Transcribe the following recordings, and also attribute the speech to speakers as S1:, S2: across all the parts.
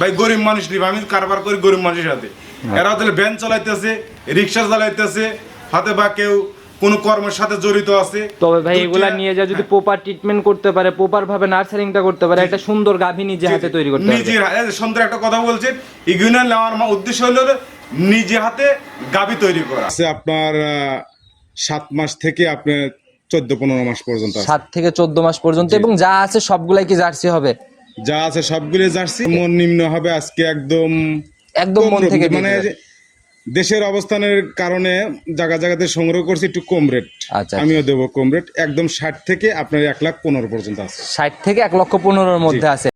S1: ভাই গরিব মানুষ নিবে আমি কারবার করি গরিব মানুষের সাথে। এরা হয়তো ভ্যান চালাইতেছে রিক্সা চালাইতেছে হাতে বা কেউ কোনো কর্মের সাথে জড়িত আছে।
S2: তবে ভাই এগুলা নিয়ে যা যদি প্রপার ট্রিটমেন্ট করতে পারে প্রপার ভাবে নার্সারিংটা করতে পারে একটা সুন্দর গাভী নিজে হাতে তৈরি করতে পারবে।
S1: নিজের হাতে- সুন্দর একটা কথা বলছেন ইগুইনা নেওয়ার মা- উদ্দেশ্য হলো নিজে হাতে গাবি তৈরি করা। আছে আপনার সাত মাস থেকে আপনার চোদ্দ পনেরো মাস পর্যন্ত আছে।
S2: সাত থেকে চোদ্দ মাস পর্যন্ত এবং যা আছে সবগুলাই কি জার্সি হবে?
S1: যা আছে সবগুলো জার্সি। মন নিম্ন হবে আজকে একদম
S2: একদম মন থেকে
S1: মানে দেশের অবস্থানের কারণে জায়গা জায়গাতে সংগ্রহ করছি একটু কম রেট।
S2: আচ্ছা
S1: আমিও দেবো কম রেট। একদম ষাট থেকে আপনার এক লাখ পনেরো পর্যন্ত আছে।
S2: ষাট থেকে এক লক্ষ পনেরোর মধ্যে আছে।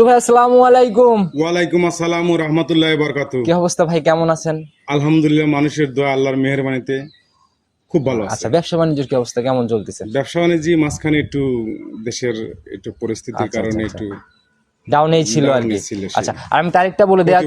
S2: রাজু ভাই আসসালামু আলাইকুম।
S1: ওয়ালাইকুম আসসালাম ও রহমতুল্লাহ বরকাতু
S2: কি অবস্থা ভাই কেমন আছেন?
S1: আলহামদুলিল্লাহ মানুষের দোয়া আল্লাহর মেহরবানিতে খুব ভালো আছে।
S2: আচ্ছা ব্যবসা বাণিজ্যের কি অবস্থা কেমন চলতেছে?
S1: ব্যবসা বাণিজ্য মাঝখানে একটু দেশের একটু পরিস্থিতির
S2: আচ্ছা,
S1: কারণে
S2: আচ্ছা,
S1: একটু
S2: ডাউনেই ছিল আর কি। আচ্ছা আর আমি তারিখটা বলে দেওয়া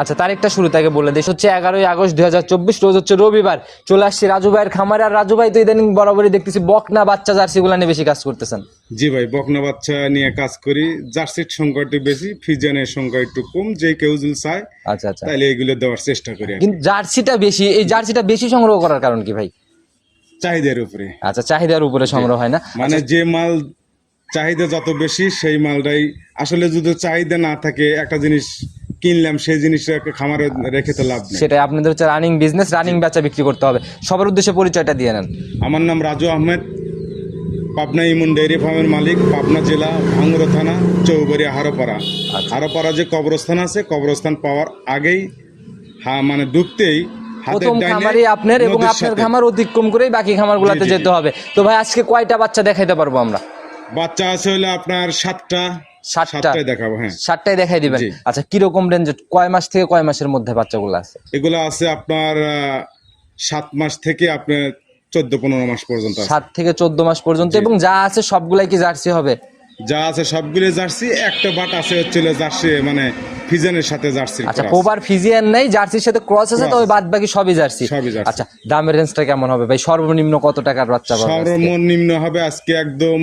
S2: আচ্ছা তারিখটা শুরু থেকে বলে দিই। হচ্ছে এগারোই আগস্ট দুই হাজার চব্বিশ রোজ হচ্ছে রবিবার। চলে আসছি রাজু ভাইয়ের খামারে। আর রাজু ভাই তো ইদানিং বরাবরই দেখতেছি বকনা বাচ্চা জার্সি গুলা নিয়ে বেশি কাজ করতেছেন।
S1: জি ভাই বকনা বাচ্চা নিয়ে কাজ করি। জার্সির সংখ্যা একটু বেশি ফিজানের সংখ্যা একটু কম যে কেউ যদি চায়
S2: আচ্ছা আচ্ছা।
S1: তাহলে এগুলো দেওয়ার চেষ্টা করি
S2: কিন্তু জার্সিটা বেশি এই জার্সিটা বেশি সংগ্রহ করার কারণ কি ভাই?
S1: চাহিদার উপরে।
S2: আচ্ছা চাহিদার উপরে সংগ্রহ হয় না।
S1: মানে যে মাল চাহিদা যত বেশি সেই মালটাই। আসলে যদি চাহিদা না থাকে একটা জিনিস কিনলাম সেই জিনিসটা খামারে রেখে তো লাভ নেই।
S2: সেটাই আপনাদের হচ্ছে রানিং বিজনেস রানিং বেচা বিক্রি করতে হবে। সবার উদ্দেশ্যে পরিচয়টা দিয়ে নেন।
S1: আমার নাম রাজু আহমেদ। পাবনা ইমন ডেয়ারি ফার্মের মালিক পাবনা জেলা ভাঙ্গুরা থানা চৌবাড়ি হারোপাড়া।
S2: আচ্ছা।
S1: হারোপাড়া যে কবরস্থান আছে কবরস্থান পাওয়ার আগেই হা মানে
S2: প্রথম খামারই আপনার এবং আপনার। খামার অতিক্রম করেই বাকি খামারগুলোতে যেতে হবে। তো ভাই আজকে কয়টা বাচ্চা দেখাইতে পারব আমরা?
S1: বাচ্চা আছে হলে আপনার সাতটা
S2: সাতটা।
S1: সাতটায় দেখাবো হ্যাঁ।
S2: সাতটাই দেখাই দিবেন। আচ্ছা কীরকম রেঞ্জ কয় মাস থেকে কয় মাসের মধ্যে বাচ্চাগুলো আছে?
S1: এগুলো আছে আপনার সাত মাস থেকে আপনার চোদ্দ পনেরো মাস পর্যন্ত
S2: সাত থেকে চোদ্দ মাস পর্যন্ত। এবং যা আছে সবগুলাই কি জার্সি হবে?
S1: যা আছে সবগুলো জার্সি একটা বাট আছে হচ্ছিল জার্সি মানে ফিজানের সাথে জার্সি
S2: আচ্ছা কোবার ফিজিয়ান নাই জার্সির সাথে ক্রস আছে তবে বাদ বাকি সবই জার্সি।
S1: সবই জার্সি।
S2: আচ্ছা দামের রেঞ্জটা কেমন হবে? ভাই সর্বনিম্ন কত টাকার বাচ্চা?
S1: সর্বনিম্ন হবে আজকে একদম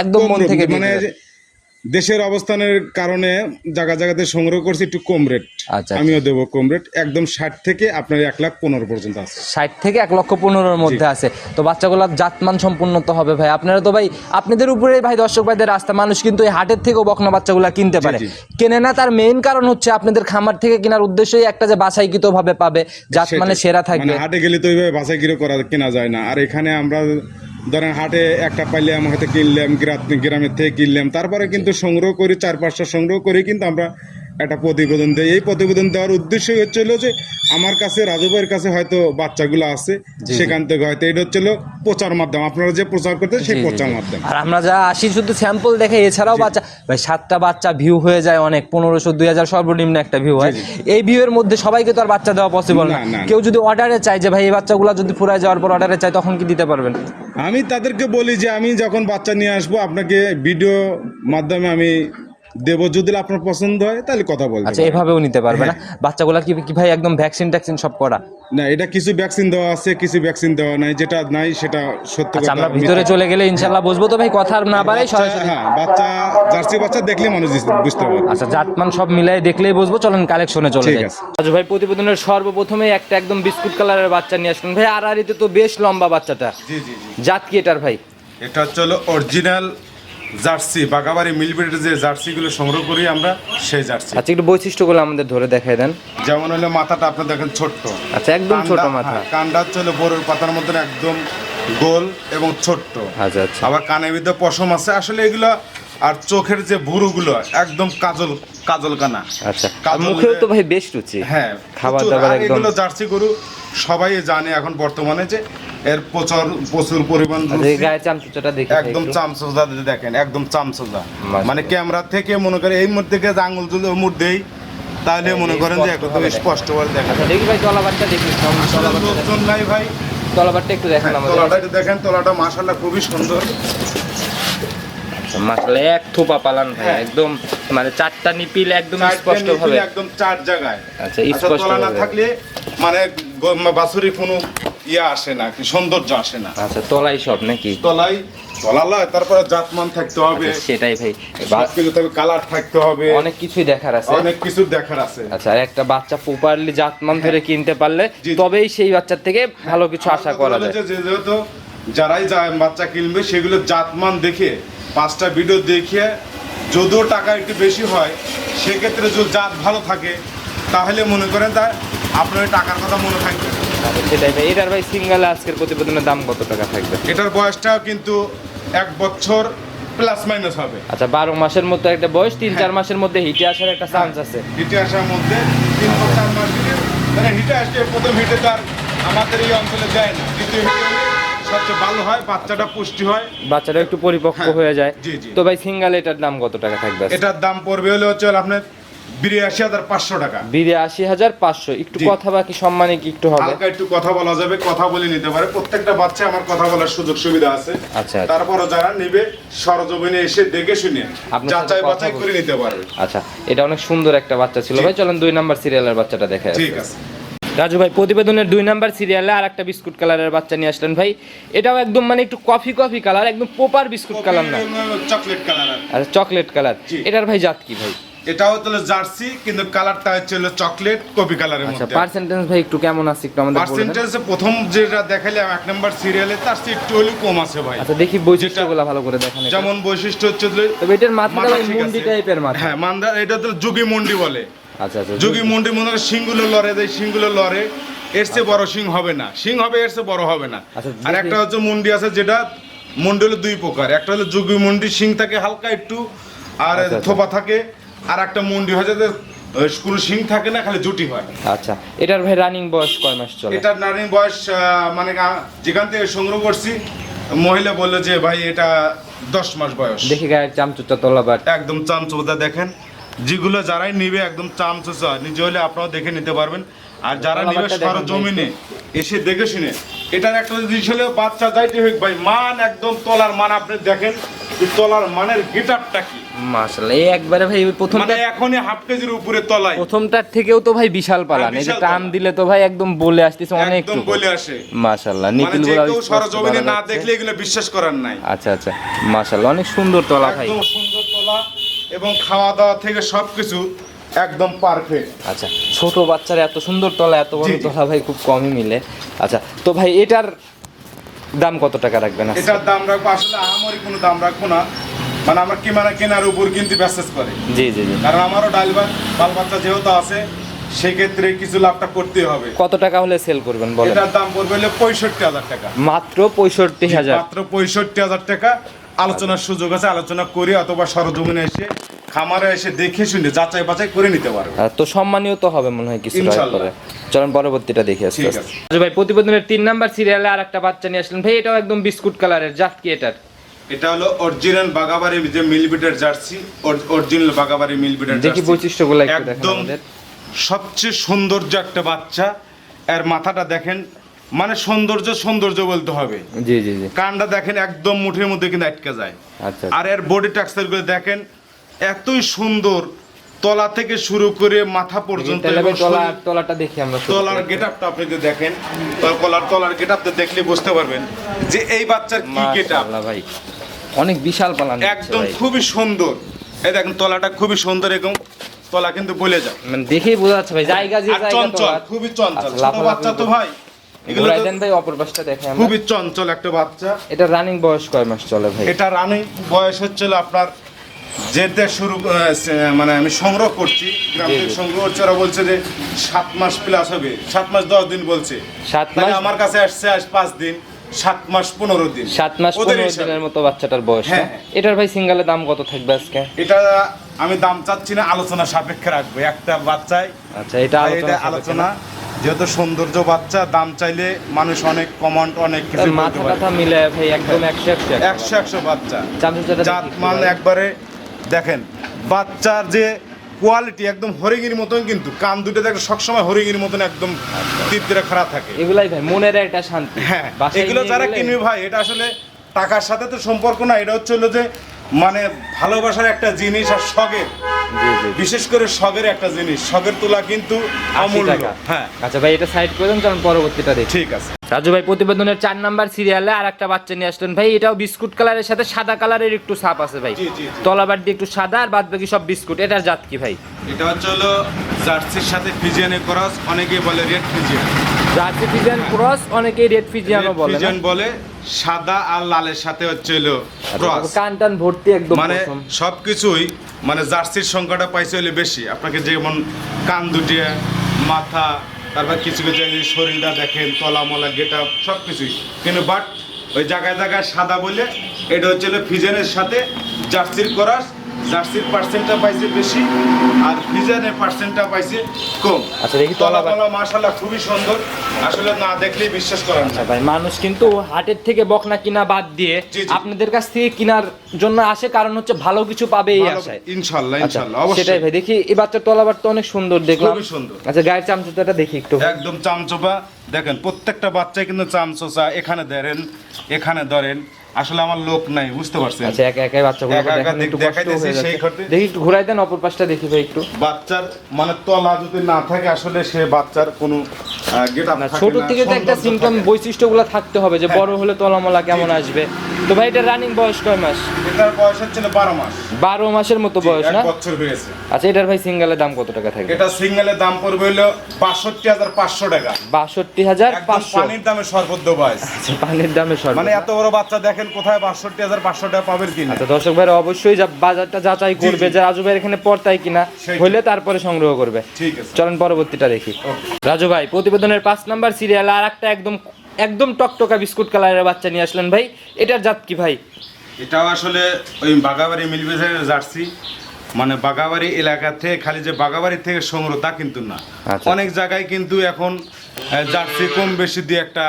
S2: একদম মন থেকে
S1: মানে দেশের অবস্থানের কারণে জায়গা জায়গাতে সংগ্রহ করছি একটু কম রেট
S2: আচ্ছা
S1: আমিও দেবো কম রেট একদম ষাট থেকে আপনার এক লাখ পনেরো পর্যন্ত আছে।
S2: ষাট থেকে এক লক্ষ পনেরোর মধ্যে আছে। তো বাচ্চাগুলো জাতমান সম্পূর্ণ তো হবে ভাই। আপনারা তো ভাই আপনাদের উপরে ভাই দর্শক ভাইদের রাস্তা মানুষ কিন্তু এই হাটের থেকেও বকনা বাচ্চাগুলো কিনতে পারে। কেনে না তার মেইন কারণ হচ্ছে আপনাদের খামার থেকে কেনার উদ্দেশ্যই একটা যে বাছাইকৃত ভাবে পাবে। জাত মানে সেরা থাকবে।
S1: মানে হাটে গেলে তো ওইভাবে বাছাই কিরো করা কেনা যায় না। আর এখানে আমরা ধরেন হাটে একটা পাইলাম হয়তো কিনলাম গ্রাম গ্রামের থেকে কিনলাম। তারপরে কিন্তু সংগ্রহ করি, চার পাঁচটা সংগ্রহ করে, কিন্তু আমরা একটা প্রতিবেদন দেয়। এই প্রতিবেদন দেওয়ার উদ্দেশ্যই হচ্ছিল যে আমার কাছে রাজু ভাইয়ের কাছে হয়তো বাচ্চাগুলো আছে সেখান থেকে হয়তো এটা হচ্ছিল প্রচার মাধ্যম। আপনারা যে প্রচার করতে সেই প্রচার মাধ্যম।
S2: আর আমরা যা আসি শুধু স্যাম্পল দেখে এছাড়াও বাচ্চা ভাই সাতটা বাচ্চা ভিউ হয়ে যায় অনেক পনেরোশো দুই হাজার সর্বনিম্ন একটা ভিউ হয়। এই ভিউ এর মধ্যে সবাইকে তো আর বাচ্চা দেওয়া পসিবল না। কেউ যদি অর্ডারে চায় যে ভাই এই বাচ্চাগুলো যদি ফুরায় যাওয়ার পর অর্ডারে চায় তখন কি দিতে পারবেন?
S1: আমি তাদেরকে বলি যে আমি যখন বাচ্চা নিয়ে আসব আপনাকে ভিডিও মাধ্যমে আমি দেবো যদি আপনার পছন্দ হয় তাহলে কথা বলতে
S2: আচ্ছা এভাবেও নিতে পারবে
S1: হ্যাঁ।
S2: না বাচ্চাগুলো কি কি ভাই একদম ভ্যাকসিন ট্যাকসিন সব করা?
S1: না এটা কিছু ভ্যাকসিন দেওয়া আছে কিছু ভ্যাকসিন দেওয়া নাই যেটা নাই সেটা সত্য
S2: আচ্ছা
S1: কথা
S2: আমরা ভিতরে চলে গেলে ইনশাল্লাহ বুঝব তো ভাই কথা আর না বাড়াই সরাসরি
S1: হ্যাঁ বাচ্চা জার্সি বাচ্চা দেখলে মানুষ বুঝতে পারে
S2: আচ্ছা জাতমান সব মিলাই দেখলেই বুঝব চলেন কালেকশনে চলে
S1: ঠিক
S2: যাই।
S1: আছে।
S2: আচ্ছা ভাই প্রতিবেদনের সর্বপ্রথমে একটা একদম বিস্কুট কালারের বাচ্চা নিয়ে আসলেন ভাই আর আরিতে তো বেশ লম্বা বাচ্চাটা।
S1: জি জি জি।
S2: জাত কি এটার ভাই?
S1: এটা হচ্ছে অরিজিনাল জার্সি বাগাবাড়ি মিলবিটের যে জার্সিগুলো সংগ্রহ করি আমরা সেই জার্সি।
S2: আচ্ছা একটু বৈশিষ্ট্যগুলো আমাদের ধরে দেখাই দেন।
S1: যেমন হলো মাথাটা আপনার দেখেন ছোট্ট।
S2: আচ্ছা একদম ছোট মাথা।
S1: কান্ডা চলে হচ্ছে হলো পাতার মতন একদম গোল এবং ছোট্ট।
S2: আচ্ছা আচ্ছা।
S1: আবার কানের ভিতরে পশম আছে। আসলে এগুলো আর চোখের যে ভুরুগুলো একদম কাজল কাজল কানা
S2: আচ্ছা মুখেও তো ভাই বেশ রুচি।
S1: হ্যাঁ
S2: খাবার দাবার একদম
S1: এগুলো জার্সি গরু সবাই জানে এখন বর্তমানে যে এর প্রচুর প্রচুর পরিমাণ
S2: আচ্ছা, গায়ে দেখে
S1: একদম দেখেন একদম মানে ক্যামেরা থেকে মনে করে এই মুহূর্তে থেকে আঙুল তুলে ওর মধ্যেই তাহলে মনে করেন যে একদম স্পষ্ট বলে দেখা
S2: আচ্ছা দেখি ভাই তলাবারটা দেখি
S1: লোকজন নাই ভাই।
S2: তলাবারটা একটু দেখেন
S1: হ্যাঁ, তলাটা একটু দেখেন তলাটা মাশাল্লাহ খুবই সুন্দর।
S2: মাসালে এক থোপা পালান ভাই
S1: হ্যাঁ।
S2: একদম মানে চারটা নিপিল একদম স্পষ্ট ভাবে
S1: একদম চার জায়গায়।
S2: আচ্ছা,
S1: আচ্ছা,
S2: স্পষ্ট
S1: না থাকলে মানে বাছুরি কোনো ইয়ে আসে না কি সৌন্দর্য আসে না।
S2: আচ্ছা তলাই সব নাকি?
S1: তলাই তলা লয় তারপরে জাতমান থাকতে হবে
S2: আচ্ছা, সেটাই ভাই।
S1: সবকিছু তবে কালার থাকতে হবে।
S2: অনেক কিছুই দেখার আছে।
S1: অনেক কিছু দেখার আছে।
S2: আচ্ছা আর একটা বাচ্চা প্রপারলি জাতমান ধরে কিনতে পারলে। তবেই সেই বাচ্চার থেকে ভালো কিছু আশা করা যায়।
S1: যেহেতু যারাই যায় বাচ্চা কিনবে সেগুলো জাতমান দেখে পাঁচটা ভিডিও দেখিয়ে যদিও টাকা একটু বেশি হয় সেক্ষেত্রে যদি জাত ভালো থাকে তাহলে মনে করেন তা আপনার টাকার কথা মনে থাকবে।
S2: সেটাই ভাই এটার ভাই সিঙ্গেল আজকের প্রতিবেদনের দাম কত টাকা থাকবে?
S1: এটার বয়সটাও কিন্তু এক বছর প্লাস মাইনাস হবে।
S2: আচ্ছা বারো মাসের মতো একটা বয়স তিন
S1: হ্যাঁ।
S2: চার মাসের মধ্যে হিটে আসার একটা চান্স আছে।
S1: হিটে আসার মধ্যে তিন চার মাস মানে হিটে আসলে প্রথম হিটে তো আর আমাদের এই অঞ্চলে দেয় না দ্বিতীয় হিটে সবচেয়ে ভালো হয় বাচ্চাটা পুষ্টি হয়।
S2: বাচ্চাটা একটু পরিপক্ক
S1: হ্যাঁ,
S2: হয়ে যায়। তো ভাই সিঙ্গেল এটার দাম কত টাকা থাকবে?
S1: এটার দাম পড়বে হলে হচ্ছে আপনার বিরাশি হাজার পাঁচশো টাকা।
S2: বিরাশি হাজার পাঁচশো। একটু কথা বাকি সম্মানে কি একটু হবে?
S1: হালকা একটু কথা বলা যাবে কথা বলে নিতে পারে। প্রত্যেকটা বাচ্চা আমার কথা বলার সুযোগ সুবিধা আছে।
S2: আচ্ছা, আচ্ছা।
S1: তারপরে যারা নিবে সরজমিনে এসে দেখে শুনে যাচাই বাছাই করে নিতে পারবে।
S2: আচ্ছা এটা অনেক সুন্দর একটা বাচ্চা ছিল। ভাই চলেন দুই নাম্বার সিরিয়ালের বাচ্চাটা দেখে
S1: ঠিক আছে।
S2: রাজু ভাই প্রতিবেদনের দুই নাম্বার সিরিয়ালে আর একটা বিস্কুট কালারের বাচ্চা নিয়ে আসলেন ভাই। এটাও একদম মানে একটু কফি কফি কালার একদম প্রপার বিস্কুট কালার না।
S1: চকলেট কালার
S2: আচ্ছা চকলেট কালার এটার ভাই জাত কি ভাই?
S1: এটাও হচ্ছে জার্সি কিন্তু কালারটা হচ্ছে হলো চকলেট কপি কালারের মধ্যে আচ্ছা
S2: পার্সেন্টেজ ভাই একটু কেমন আছে একটু আমাদের
S1: পার্সেন্টেজ প্রথম যেটা দেখালাম এক নম্বর সিরিয়ালে তার চেয়ে একটু হলেও কম আছে ভাই।
S2: আচ্ছা দেখি বৈশিষ্ট্যগুলো ভালো করে দেখান
S1: যেমন বৈশিষ্ট্য হচ্ছে
S2: তবে এটার মাথাটা
S1: মাথা
S2: মুন্ডি টাইপের মাথা।
S1: হ্যাঁ মান্দা এটা তো যুগি মন্ডি বলে। যোগী মন্ডি মনে করে সিংগুলো লড়ে দেয় সিংগুলো লড়ে এর চেয়ে বড় সিং হবে না। সিং হবে এর চেয়ে বড় হবে না।
S2: আচ্ছা,
S1: আর একটা হচ্ছে মন্ডি আছে যেটা মন্ডি হলো দুই প্রকার। একটা হলো যোগী মন্ডি সিং থাকে হালকা একটু আর
S2: আচ্ছা, আচ্ছা।
S1: থোপা থাকে আর একটা মন্ডি হয় যাতে কোনো সিং থাকে না খালি জুটি হয়।
S2: আচ্ছা এটার ভাই রানিং বয়স কয় মাস চলে?
S1: এটার নারীর বয়স মানে যেখান থেকে সংগ্রহ করছি মহিলা বলল যে ভাই এটা দশ মাস বয়স।
S2: দেখি গায়ের চামচুটা তোলা
S1: একদম চামচোদা দেখেন। যেগুলো যারাই নিবে একদম চামচোচা নিজে হলে আপনারাও দেখে নিতে পারবেন। আর যারা নিবে সরজমিনে এসে দেখে শুনে। এটার একটা জিনিস হলে বাচ্চা যাইতে হোক ভাই মান একদম তলার মান আপনি দেখেন তলার মানের গিটারটা কি।
S2: মাশাআল্লাহ এই একবারে ভাই প্রথমটা
S1: মানে এখনই হাফ কেজির উপরে তলায়।
S2: প্রথমটার থেকেও তো ভাই বিশাল পালান
S1: হ্যাঁ,
S2: এই যে টান দিলে তো ভাই একদম বলে আসতেছে অনেক
S1: একদম বলে আসে।
S2: মাশাআল্লাহ
S1: মানে
S2: নিখিল
S1: যে কেউ সরজমিনে না দেখলে এগুলো বিশ্বাস করার নাই।
S2: আচ্ছা আচ্ছা মাশাআল্লাহ অনেক সুন্দর তলা ভাই।
S1: একদম সুন্দর তলা। এবং খাওয়া দাওয়া থেকে সবকিছু একদম পারফেক্ট
S2: আচ্ছা ছোট বাচ্চার এত সুন্দর তলা এত বড়। তলা ভাই খুব কমই মিলে। আচ্ছা তো ভাই এটার দাম কত টাকা রাখবেন?
S1: এটার দাম রাখব আসলে আমারই কোনো দাম রাখব না। মানে আমরা কি মানে কেনার উপর কিন্তু মেসেজ করে।
S2: জি জি জি।
S1: কারণ আমারও ডাইলবার বাল বাচ্চা যেহেতু আছে সেক্ষেত্রে কিছু লাভটা করতে হবে।
S2: কত টাকা হলে সেল করবেন বলেন?
S1: এটার দাম পড়বে হলে পঁয়ষট্টি হাজার টাকা।
S2: মাত্র পঁয়ষট্টি হাজার।
S1: মাত্র পঁয়ষট্টি হাজার টাকা। আলোচনার সুযোগ আছে আলোচনা করে অথবা সরজমিনে এসে খামারে এসে দেখে শুনে যাচাই বাছাই করে নিতে পারবে।
S2: আর তো সম্মানীয় তো হবে মনে হয় কিছু। পরে। চলেন পরবর্তীটা দেখে আসি আস্তে আস্তে। ভাই প্রতিবেদনের তিন নাম্বার সিরিয়ালে আর একটা বাচ্চা নিয়ে আসলেন। ভাই এটাও একদম বিস্কুট কালারের জাত কি এটার?
S1: এটা হলো অরিজিনাল বাগাবাড়ি যে মিলবিটের জার্সি অরিজিনাল বাগাবাড়ি মিলবিটের
S2: দেখি
S1: জার্সি।
S2: বৈশিষ্ট্যগুলো একটু দেখেন আমাদের।
S1: সবচেয়ে সৌন্দর্য একটা বাচ্চা। এর মাথাটা দেখেন মানে সৌন্দর্য সৌন্দর্য বলতে হবে।
S2: জি জি জি।
S1: কানটা দেখেন একদম মুঠের মধ্যে কিন্তু আটকে যায়।
S2: আচ্ছা
S1: আর এর বডি টেক্সচারগুলো দেখেন এতই সুন্দর তলা থেকে শুরু করে মাথা পর্যন্ত
S2: তলাটা দেখি আমরা
S1: তলার
S2: করি।
S1: গেট আপটা আপনি যদি দেখেন তলার তলার গেট আপটা দেখলে বুঝতে পারবেন যে এই বাচ্চার কি গেট আপ
S2: ভাই অনেক বিশাল পালান
S1: একদম খুবই সুন্দর। এই দেখেন তলাটা খুবই সুন্দর এবং তলা কিন্তু বলে যায়।
S2: মানে দেখেই বোঝা যাচ্ছে ভাই জায়গা যে জায়গা
S1: চঞ্চল খুবই চঞ্চল।
S2: আচ্ছা,
S1: ছোট বাচ্চা তো ভাই। এগুলো
S2: ঘুরাই
S1: তো
S2: দেন ভাই অপর পাশটা দেখে আমরা।
S1: খুবই চঞ্চল একটা বাচ্চা।
S2: এটা রানিং বয়স কয় মাস চলে ভাই?
S1: এটা রানিং বয়স হচ্ছিল আপনার যেতে শুরু মানে আমি সংগ্রহ করছি গ্রাম থেকে সংগ্রহ করছি ওরা বলছে যে সাত মাস প্লাস হবে। সাত মাস দশ দিন বলছে।
S2: সাত মাস
S1: আমার কাছে আসছে আজ পাঁচ দিন সাত মাস পনেরো দিন।
S2: সাত মাস পনেরো দিনের মতো বাচ্চাটার বয়স
S1: হ্যাঁ, হ্যাঁ।
S2: এটার ভাই সিঙ্গেলের দাম কত থাকবে আজকে?
S1: এটা আমি দাম চাচ্ছি না আলোচনা সাপেক্ষে রাখব। একটা বাচ্চায়
S2: আচ্ছা এটা আলোচনা
S1: যেহেতু সৌন্দর্য বাচ্চা দাম চাইলে মানুষ অনেক কমেন্ট অনেক কিছু
S2: মাথা টাথা মিলে ভাই একদম একশো একশো
S1: একশো একশো বাচ্চা। জাত মান একবারে দেখেন বাচ্চার যে কোয়ালিটি একদম হরিঙ্গির মতন কিন্তু কান দুটো দেখে সবসময় হরিঙ্গির মতন একদম তীর্থেরা খারাপ থাকে।
S2: এগুলাই ভাই মনের একটা শান্তি।
S1: হ্যাঁ এগুলো যারা কিনবে ভাই এটা আসলে টাকার সাথে তো সম্পর্ক না এটা হচ্ছে হলো যে মানে ভালোবাসার একটা জিনিস আর শখের। বিশেষ করে শখের একটা জিনিস। শখের তোলা কিন্তু অমূল্য। হ্যাঁ।
S2: আচ্ছা ভাই এটা সাইড করে দেন চলুন পরবর্তীটা দেখি।
S1: ঠিক আছে।
S2: রাজু ভাই প্রতিবেদনের চার নাম্বার সিরিয়ালে আর একটা বাচ্চা নিয়ে আসলেন। ভাই এটাও বিস্কুট কালারের সাথে সাদা কালারের একটু ছাপ আছে ভাই। তলাবার দিয়ে একটু সাদা আর বাদ বাকি সব বিস্কুট। এটার জাত কি ভাই?
S1: এটা হচ্ছে হলো জার্সির সাথে ফিজিয়ানে ক্রস অনেকেই বলে red Fijian.
S2: Jersey Fijian cross অনেকেই রেড ফিজিয়ানও বলে?
S1: ফিজিয়ান বলে সাদা আর লালের সাথে হচ্ছে হলো ক্রস
S2: আচ্ছা, কান টান ভর্তি একদম
S1: মানে। সবকিছুই মানে জার্সির সংখ্যাটা পাইছে হলে বেশি আপনাকে যেমন কান দুটিয়ে মাথা তারপর কিছু কিছু শরীরটা দেখেন তলা মলা গেটা সব কিছুই কিন্তু বাট ওই জায়গায় জায়গায় সাদা বলে এটা হচ্ছে ফিজেনের সাথে জার্সির করাস জার্সির পার্সেন্টটা পাইছে বেশি আর ফিজেনের পার্সেন্টটা পাইছে কম।
S2: আচ্ছা, দেখি
S1: তলা
S2: তলা-
S1: মাশাল্লাহ খুবই সুন্দর। আসলে না দেখলেই বিশ্বাস করেন না
S2: আচ্ছা ভাই মানুষ কিন্তু হাটের থেকে বকনা কিনা বাদ দিয়ে। আপনাদের কাছ থেকে কেনার জন্য আসে কারণ হচ্ছে ভালো কিছু পাবে এই আশায়।
S1: ইনশাল্লাহ
S2: আচ্ছা
S1: ইনশাল্লাহ
S2: সেটাই ভাই দেখি এই বাচ্চার তলাবার তো অনেক সুন্দর দেখলাম।
S1: খুবই সুন্দর।
S2: আচ্ছা গায়ের চামচুটাটা দেখি একটু।
S1: একদম চামচোপা। দেখেন প্রত্যেকটা বাচ্চাই কিন্তু চামচোচা। এখানে ধরেন এখানে ধরেন আসলে আমার লোক নাই বুঝতে পারছেন?
S2: আচ্ছা একা একাই বাচ্চাগুলো
S1: একা একা
S2: দেখেন একটু কষ্ট হয়ে যাচ্ছে। দেখি একটু ঘুরাই দেন অপর পাশটা দেখি ভাই একটু।
S1: বাচ্চার মানে তলা যদি না থাকে আসলে সে বাচ্চার কোনো গেট আপ
S2: ছোট থেকে তো একটা বৈশিষ্ট্যগুলো থাকতে হবে যে বড় হলে তলামলা কেমন আসবে। তো ভাই এটা রানিং বয়স কয় মাস?
S1: এটার বয়স হচ্ছে বারো মাস।
S2: বারো মাসের মতো বয়স
S1: এক
S2: না?
S1: বছর হয়েছে।
S2: আচ্ছা এটার ভাই সিঙ্গেলের দাম কত টাকা থাকবে
S1: এটা সিঙ্গেলের দাম পড়বে হলো বাষট্টি হাজার পাঁচশো টাকা।
S2: বাষট্টি হাজার
S1: একদম
S2: পাঁচশো।
S1: পানির দামে সর্বোচ্চ বয়স।
S2: আচ্ছা, পানির দামে সর্ব
S1: মানে এত বড় বাচ্চা দেখেন কোথায় বাষট্টি হাজার পাঁচশো টাকা পাবেন কিনা।
S2: আচ্ছা দর্শক ভাইরা অবশ্যই বাজারটা যাচাই করবে যে রাজু ভাইয়ের এখানে কিনা হইলে তারপরে সংগ্রহ করবে।
S1: ঠিক আছে।
S2: চলেন পরবর্তীটা দেখি। রাজু ভাই প্রতিবেদনের পাঁচ নাম্বার সিরিয়াল আর একটা একদম একদম টকটকা বিস্কুট কালারের বাচ্চা নিয়ে আসলেন ভাই। এটার জাত কি ভাই?
S1: এটাও আসলে ওই বাগাবাড়ি মিলবিজের জার্সি। মানে বাগাবাড়ি এলাকা থেকে খালি যে বাগাবাড়ি থেকে সংগ্রহ তা কিন্তু না।
S2: আচ্ছা।
S1: অনেক জায়গায় কিন্তু এখন জার্সি কম বেশি দিয়ে একটা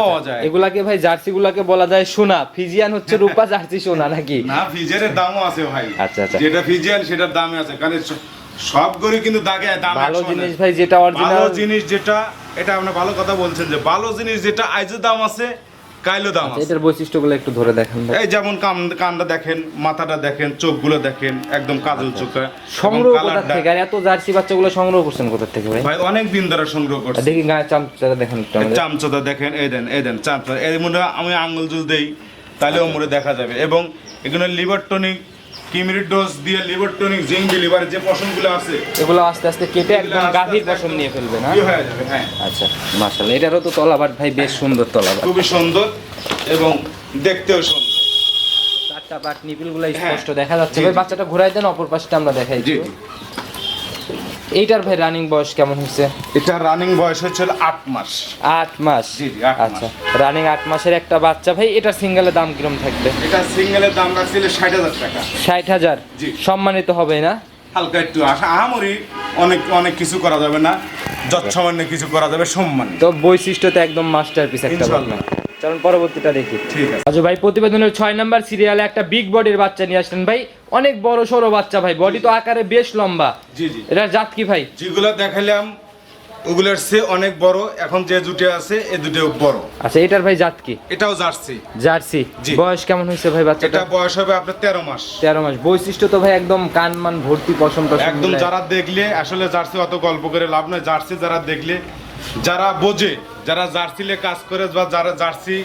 S1: পাওয়া যায়।
S2: এগুলাকে ভাই জার্সি গুলাকে বলা যায় সোনা। ফিজিয়ান হচ্ছে রূপা জার্সি সোনা নাকি?
S1: না ফিজিয়ানের দামও আছে ভাই।
S2: আচ্ছা, আচ্ছা।
S1: যেটা ফিজিয়ান সেটার দামে আছে। কারণ সব গরু কিন্তু দাগে দাম
S2: ভালো জিনিস ভাই যেটা
S1: ভালো জিনিস যেটা এটা আপনি ভালো কথা বলছেন যে ভালো জিনিস যেটা আইজও দাম আছে কাইলো দাম আছে।
S2: এটার বৈশিষ্ট্যগুলো একটু ধরে দেখেন
S1: এই যেমন কান কানটা দেখেন মাথাটা দেখেন চোখগুলো দেখেন একদম কাজল চোখ এবং
S2: আচ্ছা। সংগ্রহ কোথা থেকে? আর এত জার্সি বাচ্চাগুলো সংগ্রহ করছেন কোথা থেকে ভাই?
S1: ভাই অনেক দিন ধরে সংগ্রহ করছি।
S2: দেখি গায়ে চামচাটা দেখেন
S1: চামচাটা দেখেন এই দেন এই দেন চামচা। এর হয় আমি আঙ্গুল জুল দেই তাহলেও মনে দেখা যাবে। এবং এগুলো লিভার টনিক কিমির ডোজ দিয়ে লিভার টনিক জিঙ্ক লিভার যে পশমগুলো আছে।
S2: এগুলো আস্তে আস্তে কেটে একদম গাভীর পশম নিয়ে ফেলবে না?
S1: হয়ে যাবে হ্যাঁ।
S2: আচ্ছা মাশাআল্লাহ এটারও তো তলাবাট ভাই বেশ সুন্দর তলাবাট।
S1: খুবই সুন্দর এবং দেখতেও সুন্দর।
S2: চারটা বাট নিপিলগুলো
S1: হ্যাঁ।
S2: স্পষ্ট দেখা যাচ্ছে। ভাই বাচ্চাটা ঘুরাই দেন অপর পাশটা আমরা দেখাই
S1: জি।
S2: এইটার ভাই রানিং বয়স কেমন হচ্ছে
S1: এটা রানিং বয়স হচ্ছে আট মাস।
S2: আট মাস? আচ্ছা রানিং আট মাসের একটা বাচ্চা। ভাই এটার সিঙ্গেলের দাম কিরম থাকবে?
S1: এটা সিঙ্গেলের দাম রাখছিল ষাট হাজার টাকা।
S2: ষাট হাজার?
S1: জি।
S2: সম্মানিত হবে না?
S1: হালকা একটু আশা আহামরি অনেক অনেক কিছু করা যাবে না। যৎসামান্য কিছু করা যাবে সম্মান
S2: তো বৈশিষ্ট্য তো একদম মাস্টার পিস একটা
S1: ইনশাআল্লাহ।
S2: বকনা। চলুন পরবর্তীটা দেখি।
S1: ঠিক আছে।
S2: আচ্ছা ভাই প্রতিবেদনের ছয় নাম্বার সিরিয়ালে একটা বিগ বডির বাচ্চা নিয়ে আসলেন ভাই। অনেক বড় সরো বাচ্চা ভাই বডি তো আকারে বেশ লম্বা।
S1: জি জি।
S2: এটার জাত কি ভাই?
S1: যেগুলো দেখালাম ওগুলোর সে অনেক বড়। এখন যে দুটো আছে এ দুটো বড়।
S2: আচ্ছা এটার ভাই জাত কি?
S1: এটাও জার্সি।
S2: জার্সি। বয়স কেমন হয়েছে ভাই বাচ্চাটা
S1: এটা বয়স হবে আপনার তেরো মাস।
S2: তেরো মাস। বৈশিষ্ট্য তো ভাই একদম কান মান ভর্তি পশম
S1: একদম যারা দেখলে আসলে জার্সি অত গল্প করে লাভ নয়। জার্সি যারা দেখলে যারা বোঝে যারা জার্সিলে কাজ করে বা যারা জার্সি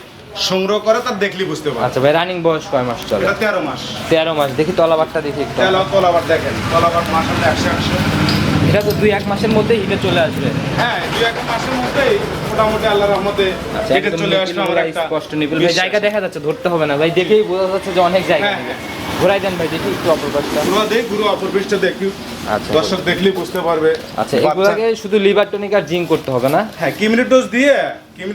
S1: সংগ্রহ করে তার দেখলি বুঝতে পারবে।
S2: আচ্ছা ভাই রানিং বয়স কয় মাস চলে?
S1: এটা তেরো মাস।
S2: তেরো মাস দেখি তলাবারটা দেখি একটু।
S1: তলা তলাবার দেখেন তলাবার মাস হলে একশো একশো।
S2: এটা তো দুই এক মাসের মধ্যে হিটে চলে আসবে।
S1: হ্যাঁ দুই এক মাসের মধ্যেই মোটামুটি আল্লাহর রহমতে হিটে চলে আসবে আমার একটা
S2: কষ্ট ভাই জায়গা দেখা যাচ্ছে ধরতে হবে না। ভাই দেখেই বোঝা যাচ্ছে যে অনেক জায়গা
S1: হ্যাঁ।
S2: ঘোরাই দেন ভাই দেখি একটু অপর পাশটা।
S1: গুরু দেখ গুরু অপর দেখি।
S2: আচ্ছা।
S1: দর্শক দেখলেই বুঝতে পারবে।
S2: আচ্ছা এগুলাকে শুধু লিভার টনিক আর জিঙ্ক করতে হবে না?
S1: হ্যাঁ ডোজ দিয়ে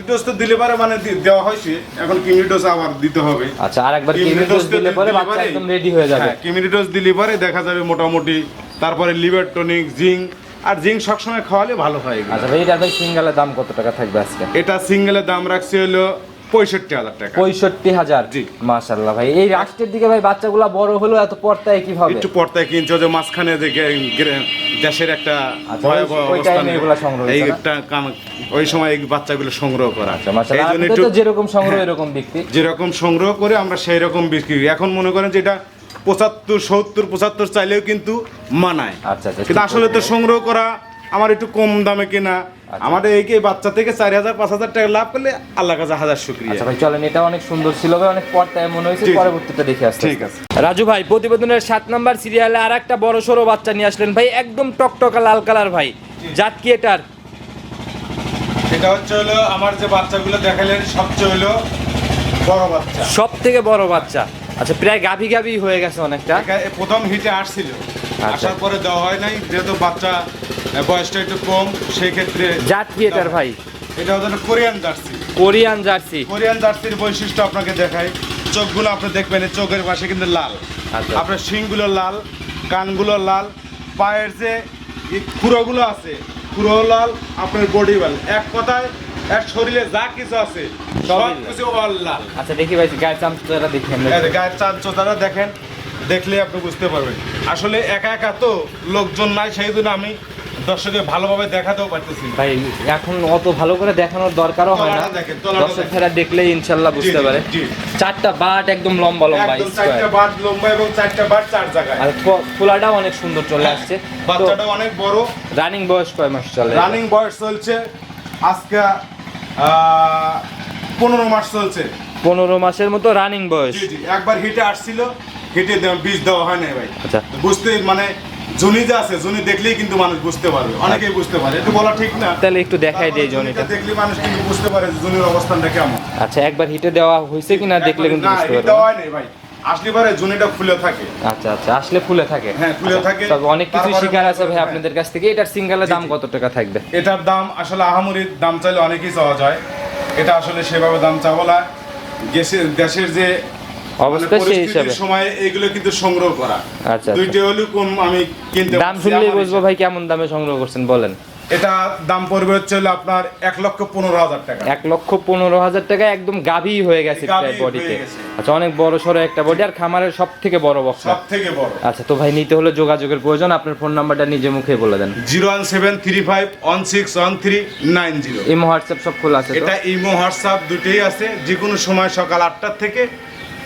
S1: ডোজ তো দিলে পারে মানে দেওয়া হয়েছে এখন ডোজ আবার দিতে হবে।
S2: আচ্ছা আর একবার ডোজ দিলে পরে বাচ্চা একদম রেডি হয়ে যাবে।
S1: হ্যাঁ ডোজ দিলে পরে দেখা যাবে মোটামুটি। তারপরে লিভার টনিক জিঙ্ক। আর জিঙ্ক সবসময় খাওয়ালে ভালো হয়
S2: আচ্ছা ভাই এটা সিঙ্গেলের দাম কত টাকা থাকবে আজকে?
S1: এটা সিঙ্গেলের দাম রাখছে হলো পঁয়ষট্টি হাজার টাকা
S2: পঁয়ষট্টি হাজার
S1: জি।
S2: মাশাল্লাহ ভাই এই রাষ্ট্রের দিকে ভাই বাচ্চাগুলা বড় হলো এত পর্দায় কীভাবে
S1: একটু পর্দায় কিনছে যে মাঝখানে যে দেশের একটা
S2: আচ্ছা, ওই-
S1: সময় এই বাচ্চাগুলো সংগ্রহ করা
S2: আচ্ছা,
S1: এই জন্য একটু হ্যাঁ।
S2: যেরকম সংগ্রহ এরকম বিক্রি
S1: যেরকম সংগ্রহ করে আমরা সেই রকম বিক্রি করি। এখন মনে করেন যেটা পঁচাত্তর সত্তর পঁচাত্তর চাইলেও কিন্তু মানায়
S2: আচ্ছা, আচ্ছা,
S1: কিন্তু আসলে তো সংগ্রহ করা আমার একটু কম দামে কেনা। আমাদের এই কি বাচ্চা থেকে চারি হাজার পাঁচ হাজার টাকা লাভ করলে আল্লাহ কাছে হাজার শুক্রিয়া।
S2: আচ্ছা ভাই চলেন এটা অনেক সুন্দর ছিল ভাই অনেক পর্দায় মনে হয়েছে
S1: জি।
S2: দেখে আসতে
S1: ঠিক আছে।
S2: রাজু ভাই প্রতিবেদনের সাত নাম্বার সিরিয়ালে আর একটা বড় সড়ো বাচ্চা নিয়ে আসলেন ভাই একদম টকটকা লাল কালার ভাই। জাত কি এটার?
S1: এটা হচ্ছে হলো আমার যে বাচ্চাগুলো দেখালেন সবচেয়ে হলো বড় বাচ্চা।
S2: সব থেকে বড় বাচ্চা। আচ্ছা প্রায় গাভি গাভি হয়ে গেছে অনেকটা।
S1: প্রথম হিটে আসছিল। আসার পরে দেওয়া হয় নাই যেহেতু বাচ্চা বয়সটা একটু কম সেই ক্ষেত্রে
S2: জাত কি এটার ভাই।
S1: এটা হচ্ছে Korean jersey.
S2: Korean jersey.
S1: Korean জার্সির বৈশিষ্ট্য আপনাকে দেখাই। চোখগুলো আপনি দেখবেন চোখের পাশে কিন্তু লাল।
S2: আচ্ছা।
S1: আপনার শিংগুলো লাল কানগুলো লাল পায়ের যে খুঁড়োগুলো আছে খুঁড়ো লাল আপনার বডি লাল। এক কথায় এক শরীরে যা কিছু আছে সব কিছু all লাল।
S2: আচ্ছা দেখি ভাই গায়ের চামচটা দেখি আমরা।
S1: এই যে গায়ের চাঁদ দেখেন দেখলে আপনি বুঝতে পারবেন। আসলে একা একা তো লোকজন নাই সেই জন্য আমি দর্শকে ভালোভাবে দেখাতেও পারতেছি
S2: ভাই এখন অত ভালো করে দেখানোর দরকারও হয় না। দর্শক ফেরা দেখলেই ইনশাল্লাহ বুঝতে পারে। চারটা বাট একদম লম্বা লম্বা
S1: চারটা বাট লম্বা এবং চারটা বাট চার জায়গায়।
S2: আর ফোলাটাও অনেক সুন্দর চলে আসছে। তো
S1: বাচ্চাটা অনেক বড়।
S2: রানিং বয়স কয় মাস চলে?
S1: রানিং বয়স চলছে। আজকে পনেরো মাস চলছে।
S2: পনেরো মাসের মতো রানিং বয়স।
S1: একবার হিটে আসছিল। হিটে বীজ দেওয়া হয় না ভাই।
S2: আচ্ছা।
S1: বুঝতে মানে জুনি যে আছে জুনি দেখলেই কিন্তু মানুষ বুঝতে পারবে। অনেকেই বুঝতে পারে একটু বলা ঠিক না।
S2: তাহলে একটু দেখাই দিই
S1: তারপর
S2: জনিটা।
S1: দেখলে মানুষ কিন্তু বুঝতে পারে যে জুনির অবস্থানটা কেমন।
S2: আচ্ছা একবার হিটে দেওয়া হয়েছে কিনা দেখলে কিন্তু বুঝতে
S1: হিট
S2: পারবেন
S1: দেওয়া হয় নাই ভাই। আসলে পরে জুনিটা খুলে থাকে।
S2: আচ্ছা আচ্ছা আসলে ফুলে থাকে।
S1: হ্যাঁ, ফুলে
S2: আচ্ছা,
S1: থাকে।
S2: তবে অনেক কিছু শিকার আছে ভাই আপনাদের কাছ থেকে। এটার সিঙ্গেলের দাম কত টাকা থাকবে?
S1: এটার দাম আসলে আহামরির দাম চাইলে অনেকেই চাওয়া যায়। এটা আসলে সেভাবে দাম চাওয়া দেশের দেশের যে
S2: অবস্থা সেই হিসাবে।
S1: সময় এগুলো কিন্তু সংগ্রহ করা।
S2: আচ্ছা,
S1: দুইটা হলো কম আমি কিনতে
S2: দাম শুনলেই বুঝব ভাই কেমন দামে সংগ্রহ করছেন বলেন।
S1: এটা দাম পড়বে হচ্ছে হলো আপনার এক লক্ষ পনেরো হাজার টাকা।
S2: এক লক্ষ পনেরো হাজার টাকা একদম গাভী হয়ে গেছে প্রায় বডিতে আচ্ছা অনেক বড় সড়ো একটা বডি আর খামারের সব থেকে বড় বক্স
S1: সব থেকে বড়।
S2: আচ্ছা তো ভাই নিতে হলে যোগাযোগের প্রয়োজন আপনার ফোন নাম্বারটা নিজে মুখে বলে দেন।
S1: Zero one seven three five one six one three nine zero.
S2: Imo WhatsApp সব খোলা আছে
S1: এটা ইমো হোয়াটসঅ্যাপ দুটোই আছে যে কোনো সময় সকাল আটটার থেকে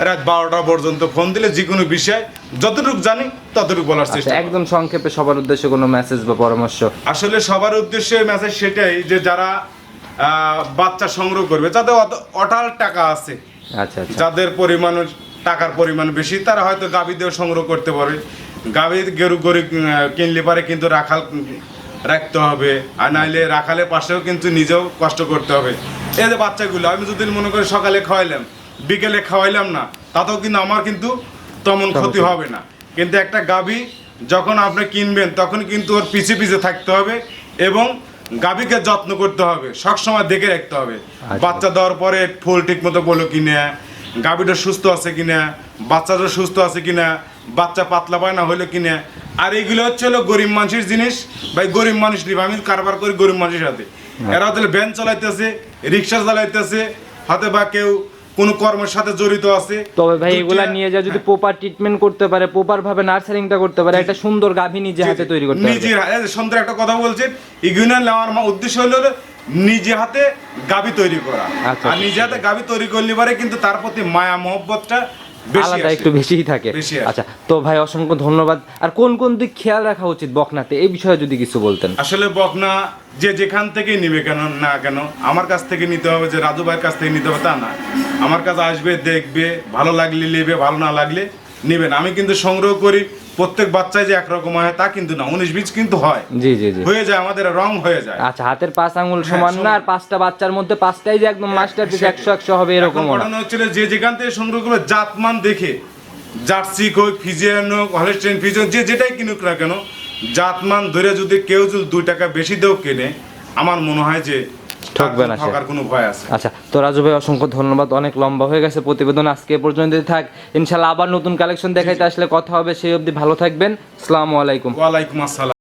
S1: রাত বারোটা পর্যন্ত ফোন দিলে যে কোনো বিষয় যতটুকু জানি ততটুকু বলার
S2: আচ্ছা
S1: চেষ্টা
S2: একদম সংক্ষেপে সবার উদ্দেশ্যে কোনো মেসেজ বা পরামর্শ?
S1: আসলে সবার উদ্দেশ্যে মেসেজ সেটাই যে যারা বাচ্চা সংগ্রহ করবে যাদের অটাল টাকা আছে
S2: আচ্ছা আচ্ছা।
S1: যাদের পরিমাণ টাকার পরিমাণ বেশি তারা হয়তো গাভী দিয়েও সংগ্রহ করতে পারবে গাভী গরু গরু কিনলে পারে কিন্তু রাখাল রাখতে হবে। আর নাইলে রাখালের পাশেও কিন্তু নিজেও কষ্ট করতে হবে। এই যে বাচ্চাগুলো আমি যদি মনে করি সকালে খাওয়াইলাম বিকেলে খাওয়াইলাম না তাতেও কিন্তু আমার কিন্তু তেমন ক্ষতি হবে না। কিন্তু একটা গাভী যখন আপনি কিনবেন তখন কিন্তু ওর পিছে পিছে থাকতে হবে এবং গাভীকে যত্ন করতে হবে সবসময় দেখে রাখতে হবে। বাচ্চা দেওয়ার পরে ফুল ঠিক মতো বলো কিনা গাভীটা সুস্থ আছে কিনা বাচ্চাটা সুস্থ আছে কিনা বাচ্চা পাতলা পায় না হলো কিনা। আর এইগুলো হচ্ছে হলো গরিব মানুষের জিনিস ভাই গরিব মানুষ নিবে আমি কারবার করি গরিব মানুষের সাথে এরা তাহলে ভ্যান চালাইতেছে রিক্সা চালাইতেছে হয়তো বা কেউ কোনো কর্মের সাথে জড়িত আছে?
S2: তবে ভাই এগুলা নিয়ে যা যদি প্রপার ট্রিটমেন্ট করতে পারে প্রপার ভাবে নার্সারিংটা করতে পারে একটা সুন্দর গাভী নিজে হাতে তৈরি করতে
S1: পারে হাতে- সুন্দর একটা কথা বলছেন ইগুনা নেওয়ার উদ্দেশ্য হলো নিজে হাতে গাভী তৈরি করা।
S2: আচ্ছা,
S1: আর নিজে হাতে গাভী তৈরি করলে পারে কিন্তু তার প্রতি মায়া মহব্বতটা
S2: আলাদা একটু বেশিই থাকে। আচ্ছা তো ভাই অসংখ্য ধন্যবাদ। আর কোন কোন দিক খেয়াল রাখা উচিত বকনাতে? এই বিষয়ে যদি কিছু বলতেন।
S1: আসলে বকনা যে যেখান থেকে নিবে কেন না কেন আমার কাছ থেকে নিতে হবে যে রাজু ভাইয়ের কাছ থেকে নিতে হবে তা না। আমার কাছে আসবে দেখবে ভালো লাগলে নেবে ভালো না লাগলে নেবেন। আমি কিন্তু সংগ্রহ করি প্রত্যেক বাচ্চায় যে একরকম হয় তা কিন্তু না উনিশ বীজ কিন্তু হয়।
S2: জি জি জি।
S1: হয়ে যায় আমাদের রং হয়ে যায়।
S2: আচ্ছা হাতের পাঁচ আঙুল
S1: হ্যাঁ,
S2: সমান না আর পাঁচটা বাচ্চার মধ্যে পাঁচটাই যে একদম মাস্টার পিস একশো একশো হবে এরকম
S1: ঘটনা হচ্ছে যে যেখান থেকে সংগ্রহ করবে জাতমান দেখে জার্সি হোক ফিজিয়ান হোক হলিস্টেন ফিজিয়ান যে যেটাই কিনুক না কেন জাতমান ধরে যদি কেউ যদি দুই টাকা বেশি দেও কেনে আমার মনে হয় যে
S2: ঠকবে না
S1: কোনো ভয় আছে।
S2: আচ্ছা তো রাজু ভাই অসংখ্য ধন্যবাদ। অনেক লম্বা হয়ে গেছে প্রতিবেদন আজকে পর্যন্ত থাক। ইনশাল্লাহ আবার নতুন কালেকশন দেখাইতে আসলে কথা হবে। সেই অবধি ভালো থাকবেন। আসসালামু আলাইকুম।
S1: ওয়ালাইকুম আসসালাম।